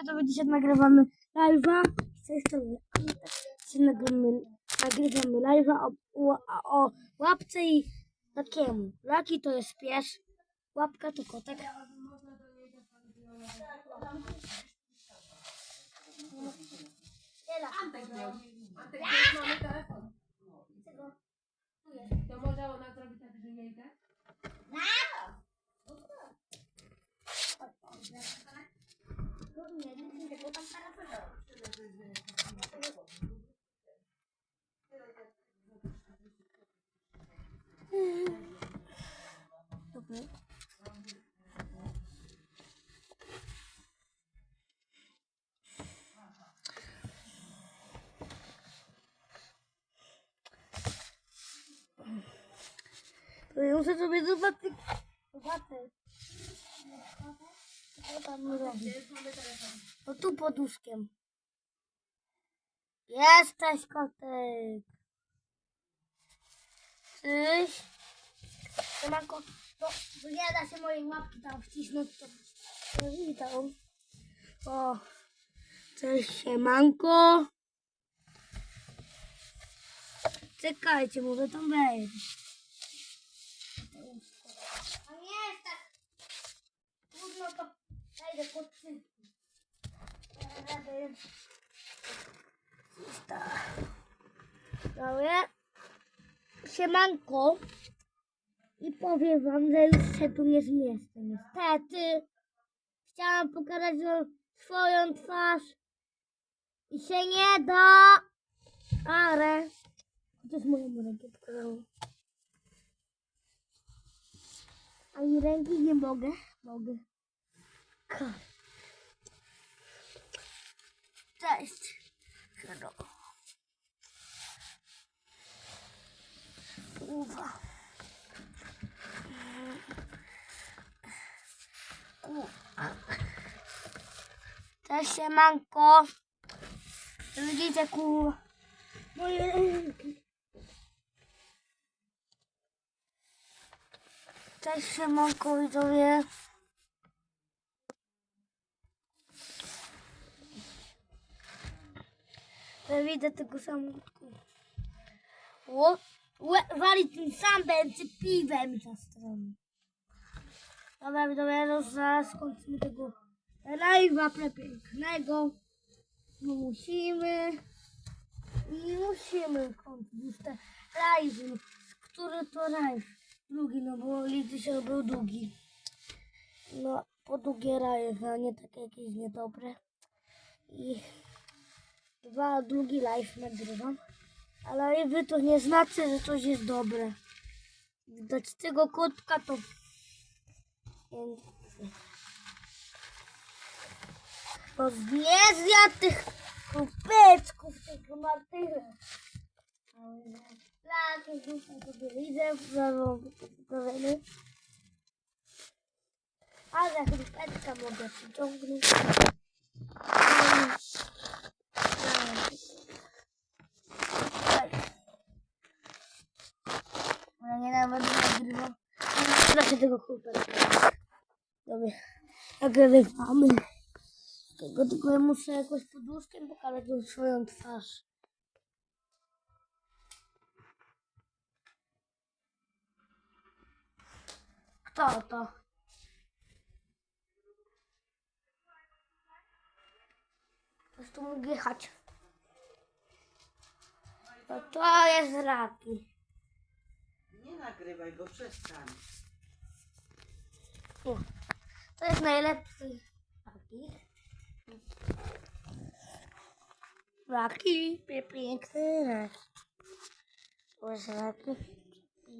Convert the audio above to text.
widzowie, dzisiaj nagrywamy live'a. Z tej strony. Dzisiaj nagrywamy, nagrywamy live'a o, o, o łapce i takiemu. Laki to jest pies, łapka to kotek. Antek miał. Antek miał mamy telefon. To może ona zrobi tak, że nie idę? Dobra. To ja muszę sobie zobaczyć. Zobaczyć. Co tam robi? No tu pod łóżkiem. Jesteś kotek. Cześć. Siemanko, no, bo się mojej łapki tam wcisnąć, to to witam. O, cześć, siemanko. Czekajcie, może tam wejść. A nie jest tak trudno, to wejdę pod szybki. Rady. Dobra. Siemanko. I powiem wam, że już się tu nie zmieszczę. Niestety. Chciałam pokazać wam swoją twarz. I się nie da. Ale. Chociaż moją rękę pokazałam. Ani ręki nie mogę. Mogę. Cześć. Hello. Uwa. Cześć siemanko. Widzicie ku moje ręki. Cześć siemanko widzowie. Ja widzę tego samochodu. O, wali tym samym czy piwem za stronę. Dobra, widzowie, już zaraz skończymy tego live'a prepięknego. No musimy i musimy kończyć już te live'y. Który to live? Drugi, no bo liczy się był długi. No, po długie live, a nie takie jakieś niedobre. I dwa długi live nagrywam. Ale wy to nie znaczy, że coś jest dobre. Widać tego kotka to bo nie zjadł tych kupeczków, tego ma tyle. Tak, już gotowy. Ale chrupeczka mogę przyciągnąć. Ale nie nawet nagrywam. Proszę tego chrupeczka. Dobra, nagrywamy. Tego tylko ja muszę jakoś poduszkiem pokazać swoją twarz. Kto to? Ktoś tu mógł jechać. No to jest raki. Nie nagrywaj go, przestań. O, To jest najlepszy raki. Raki, piękny rak. To jest raki.